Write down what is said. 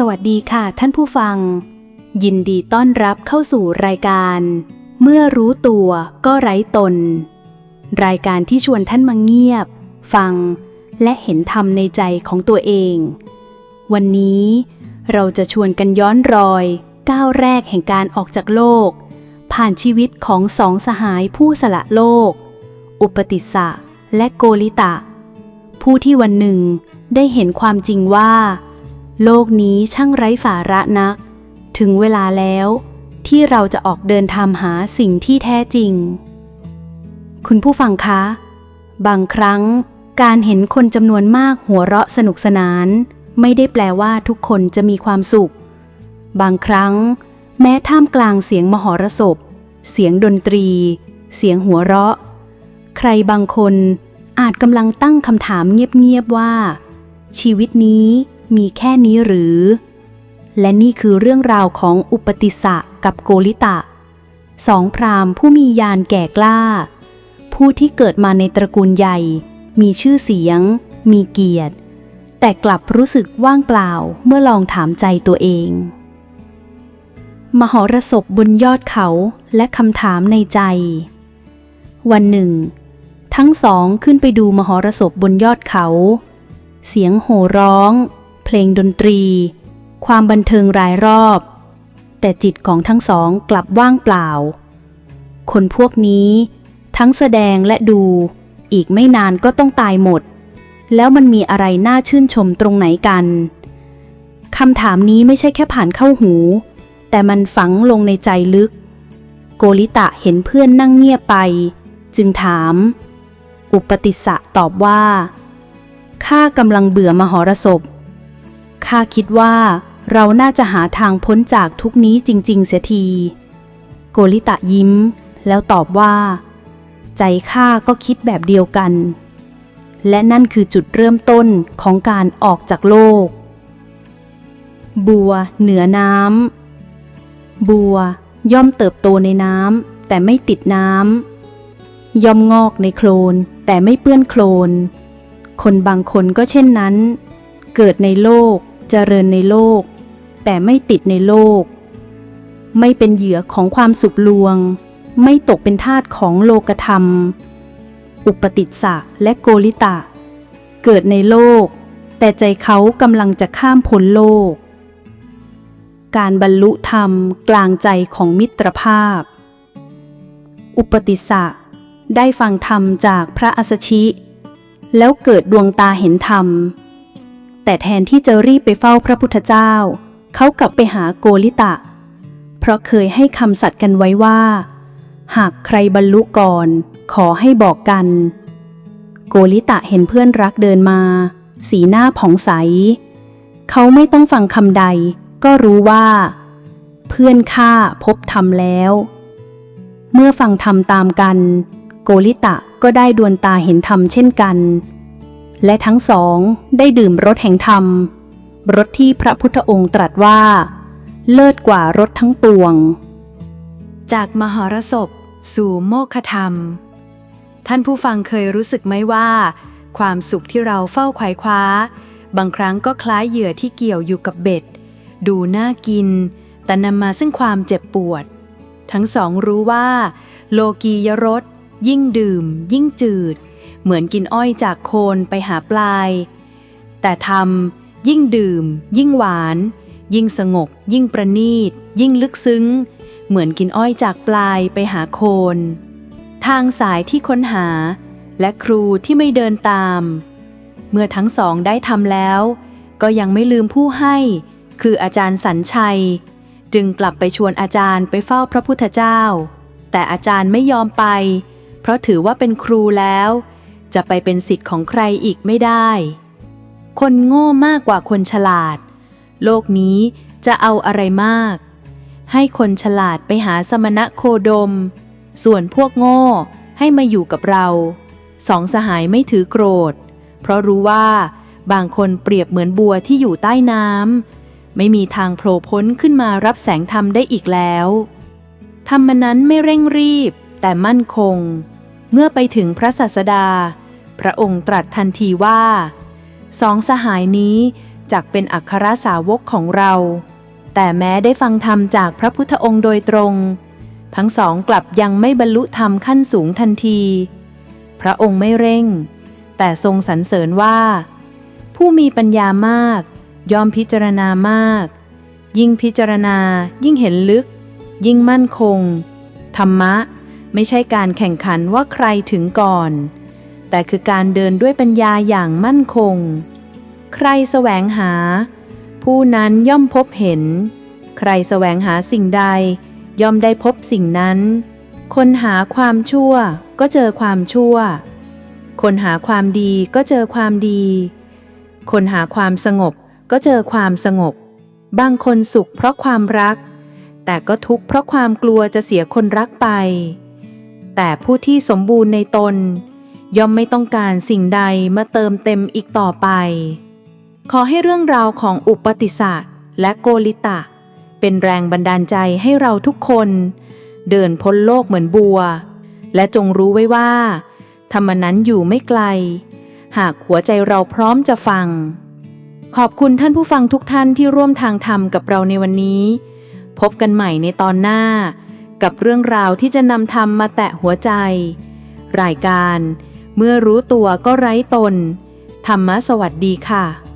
สวัสดีค่ะท่านผู้ฟัง ยินดีต้อนรับเข้าสู่รายการ เมื่อรู้ตัวก็ไร้ตน รายการที่ชวนท่านมาเงียบ ฟัง และเห็นธรรมในใจของตัวเอง วันนี้เราจะชวนกันย้อนรอย ก้าวแรกแห่งการออกจากโลก ผ่านชีวิตของสองสหายผู้สละโลก อุปติสสะและโกลิตะ ผู้ที่วันหนึ่งได้เห็นความจริงว่า โลกนี้ช่างไร้สาระนัก ถึงเวลาแล้วที่เราจะออกเดินทางหาสิ่งที่แท้จริง คุณผู้ฟังคะ บางครั้งการเห็นคนจำนวนมากหัวเราะสนุกสนาน ไม่ได้แปลว่าทุกคนจะมีความสุข บางครั้ง แม้ท่ามกลางเสียงมหรสพ เสียงดนตรี เสียงหัวเราะ ใครบางคนอาจกำลังตั้งคำถามเงียบๆว่า ชีวิตนี้ มีแค่นี้หรือ และนี่คือเรื่องราวของอุปติสะกับโกลิตะ สองพราหมณ์ผู้มียานแก่กล้า ผู้ที่เกิดมาในตระกูลใหญ่ มีชื่อเสียง มีเกียรติ แต่กลับรู้สึกว่างเปล่าเมื่อลองถามใจตัวเอง มหรสพบนยอดเขาและคำถามในใจ วันหนึ่ง ทั้งสองขึ้นไปดูมหรสพบนยอดเขาเสียงโห่ร้อง เพลงดนตรี ความบันเทิงรายรอบ แต่จิตของทั้งสองกลับว่างเปล่า คนพวกนี้ทั้งแสดงและดู อีกไม่นานก็ต้องตายหมด แล้วมันมีอะไรน่าชื่นชมตรงไหนกันคำถามนี้ไม่ใช่แค่ผ่านเข้าหู แต่มันฝังลงในใจลึก โกลิตะเห็นเพื่อนนั่งเงียบไป จึงถาม อุปติสสะตอบว่าข้ากำลังเบื่อมหรสพ ข้าคิดว่า เราน่าจะหาทางพ้นจากทุกนี้จริง ๆ เสียที โกลิตะยิ้ม แล้วตอบว่า ใจข้าก็คิดแบบเดียวกัน และนั่นคือจุดเริ่มต้นของการออกจากโลก บัว เหนือน้ำบัว ย่อมเติบโตในน้ำแต่ไม่ติดน้ำย่อมงอกในโคลนแต่ไม่เปื้อนโคลนคนบางคนก็เช่นนั้น เกิดในโลก เจริญในโลก แต่ไม่ติดในโลก ไม่เป็นเหยื่อของความสุขลวง ไม่ตกเป็นทาสของโลกธรรม อุปติสสะและโกลิตะ เกิดในโลก แต่ใจเขากำลังจะข้ามพ้นโลก การบรรลุธรรมกลางใจของมิตรภาพ อุปติสสะได้ฟังธรรมจากพระอัสชิ แล้วเกิดดวงตาเห็นธรรม แต่แทนที่จะรีบไปเฝ้าพระพุทธเจ้า เขากลับไปหาโกลิตะ เพราะเคยให้คำสัตย์กันไว้ว่า หากใครบรรลุก่อนขอให้บอกกัน โกลิตะเห็นเพื่อนรักเดินมา สีหน้าผ่องใส เขาไม่ต้องฟังคำใด ก็รู้ว่า เพื่อนข้าพบธรรมแล้ว เมื่อฟังธรรมตามกัน โกลิตะก็ได้ดวงตาเห็นธรรมเช่นกัน และทั้งสองได้ดื่มรสแห่งธรรม รสที่พระพุทธองค์ตรัสว่า เลิศกว่ารสทั้งปวง จากมหรสพ สู่โมฆะธรรม ท่านผู้ฟังเคยรู้สึกไหมว่า ความสุขที่เราเฝ้าไขว่คว้า บางครั้งก็คล้ายเหยื่อที่เกี่ยวอยู่กับเบ็ด ดูน่ากิน แต่นำมาซึ่งความเจ็บปวด ทั้งสองรู้ว่า โลกียรสยิ่งดื่ม ยิ่งจืด เหมือนกินอ้อยจากโคนไปหาปลาย แต่ธรรมยิ่งดื่ม ยิ่งหวาน ยิ่งสงบ ยิ่งประณีต ยิ่งลึกซึ้ง เหมือนกินอ้อยจากปลายไปหาโคน ทางสายที่ค้นหา และครูที่ไม่เดินตาม เมื่อทั้งสองได้ทำแล้ว ก็ยังไม่ลืมผู้ให้ คืออาจารย์สัญชัย จึงกลับไปชวนอาจารย์ไปเฝ้าพระพุทธเจ้า แต่อาจารย์ไม่ยอมไป เพราะถือว่าเป็นครูแล้ว จะไปเป็นสิทธิ์ของใครอีกไม่ได้ คนโง่มากกว่าคนฉลาด โลกนี้จะเอาอะไรมาก ให้คนฉลาดไปหาสมณะโคดม ส่วนพวกโง่ให้มาอยู่กับเรา สองสหายไม่ถือโกรธ เพราะรู้ว่าบางคนเปรียบเหมือนบัวที่อยู่ใต้น้ำไม่มีทางโผล่พ้นขึ้นมารับแสงธรรมได้อีกแล้วธรรมนั้นไม่เร่งรีบแต่มั่นคง เมื่อไปถึงพระศาสดา พระองค์ตรัสทันทีว่า สองสหายนี้จากเป็นอัครสาวกของเรา แต่แม้ได้ฟังธรรมจากพระพุทธองค์โดยตรง ทั้งสองกลับยังไม่บรรลุธรรมขั้นสูงทันที พระองค์ไม่เร่ง แต่ทรงสรรเสริญว่า ผู้มีปัญญามากยอมพิจารณามาก ยิ่งพิจารณายิ่งเห็นลึก ยิ่งมั่นคง ธรรมะ ไม่ใช่การแข่งขันว่าใครถึงก่อน แต่คือการเดินด้วยปัญญาอย่างมั่นคง ใครแสวงหา ผู้นั้นย่อมพบเห็น ใครแสวงหาสิ่งใด ย่อมได้พบสิ่งนั้น คนหาความชั่วก็เจอความชั่ว คนหาความดีก็เจอความดี คนหาความสงบก็เจอความสงบ บางคนสุขเพราะความรัก แต่ก็ทุกข์เพราะความกลัวจะเสียคนรักไป แต่ผู้ที่สมบูรณ์ในตน ย่อมไม่ต้องการสิ่งใดมาเติมเต็มอีกต่อไป ขอให้เรื่องราวของอุปติศาสตร์และโกลิตะ เป็นแรงบันดาลใจให้เราทุกคน เดินพ้นโลกเหมือนบัว และจงรู้ไว้ว่า ธรรมนั้นอยู่ไม่ไกล หากหัวใจเราพร้อมจะฟัง ขอบคุณท่านผู้ฟังทุกท่านที่ร่วมทางธรรมกับเราในวันนี้ พบกันใหม่ในตอนหน้า กับเรื่องราวที่จะนำธรรมมาแตะหัวใจ รายการ เมื่อรู้ตัวก็ไร้ตน ธรรมะสวัสดีค่ะ